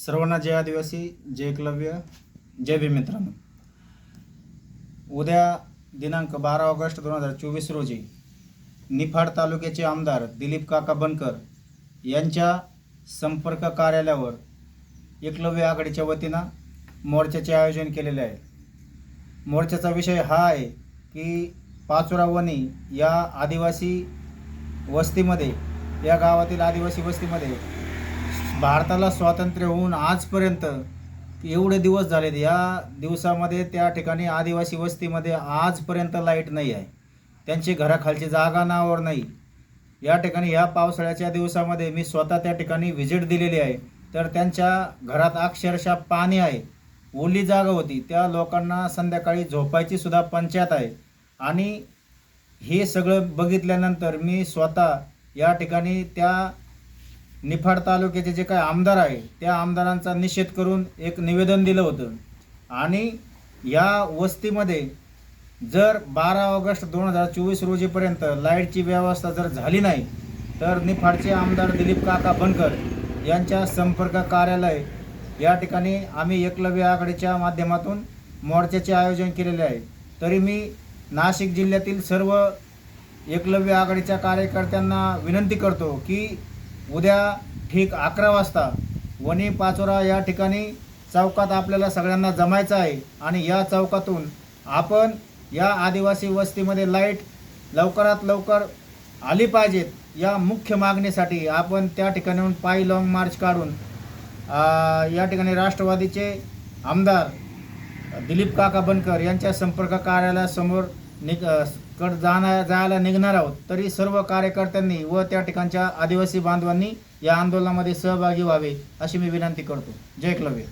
सर्वांना जय आदिवासी जय एकलव्य जय भीम मित्रांनो. उद्या दिनांक बारा ऑगस्ट दोन हजार चोवीस रोजी निफाड तालुक्याचे आमदार दिलीप काका बनकर यांच्या संपर्क कार्यालयावर एकलव्य आघाडीच्या वतीनं मोर्चाचे आयोजन केलेले आहे. मोर्चाचा विषय हा आहे की पाचोरावणी या आदिवासी वस्तीमध्ये या गावातील आदिवासी वस्तीमध्ये भारताला स्वातंत्र्य होऊन आजपर्यंत एवढे दिवस झालेत. या दिवसामध्ये त्या ठिकाणी आदिवासी वस्तीमध्ये आजपर्यंत लाइट नाही आहे. त्यांची घराखालची जागा नावावर नाही. या ठिकाणी ह्या पावसाळ्याच्या दिवसामध्ये मी स्वतः त्या ठिकाणी व्हिजिट दिलेली आहे. तर त्यांच्या घरात अक्षरशः पाणी आहे. ओली जागा होती. त्या लोकांना संध्याकाळी झोपायची सुद्धा पंचायत आहे. आणि हे सगळं बघितल्यानंतर मी स्वतः या ठिकाणी त्या निफाड तालुक्याचे जे काही आमदार आहे त्या आमदारांचा निषेध करून एक निवेदन दिलं होतं. आणि या वस्तीमध्ये जर बारा ऑगस्ट दोन हजार चोवीस रोजीपर्यंत लाईटची व्यवस्था जर झाली नाही तर निफाडचे आमदार दिलीप काका बनकर यांच्या संपर्क कार्यालय या ठिकाणी आम्ही एकलव्य आघाडीच्या माध्यमातून मोर्चाचे आयोजन केलेले आहे. तरी मी नाशिक जिल्ह्यातील सर्व एकलव्य आघाडीच्या कार्यकर्त्यांना विनंती करतो की उद्या ठीक अकरा वाजता वणी पाचोरा या ठिकाणी चौकात आपल्याला सगळ्यांना जमायचं आहे. आणि या चौकातून आपण या आदिवासी वस्तीमध्ये लाइट लवकरात लवकर आली पाहिजेत या मुख्य मागणीसाठी आपण त्या ठिकाणाहून पायी लाँग मार्च काढून या ठिकाणी राष्ट्रवादीचे आमदार दिलीप काका बनकर यांच्या संपर्क कार्यालयासमोर निग कड जाणार जायला निघणार आहोत तरी सर्व कार्यकर्त्यांनी व त्या ठिकाणच्या आदिवासी बांधवांनी या आंदोलनामध्ये सहभागी व्हावे अशी मी विनंती करतो. जय एकलव्य.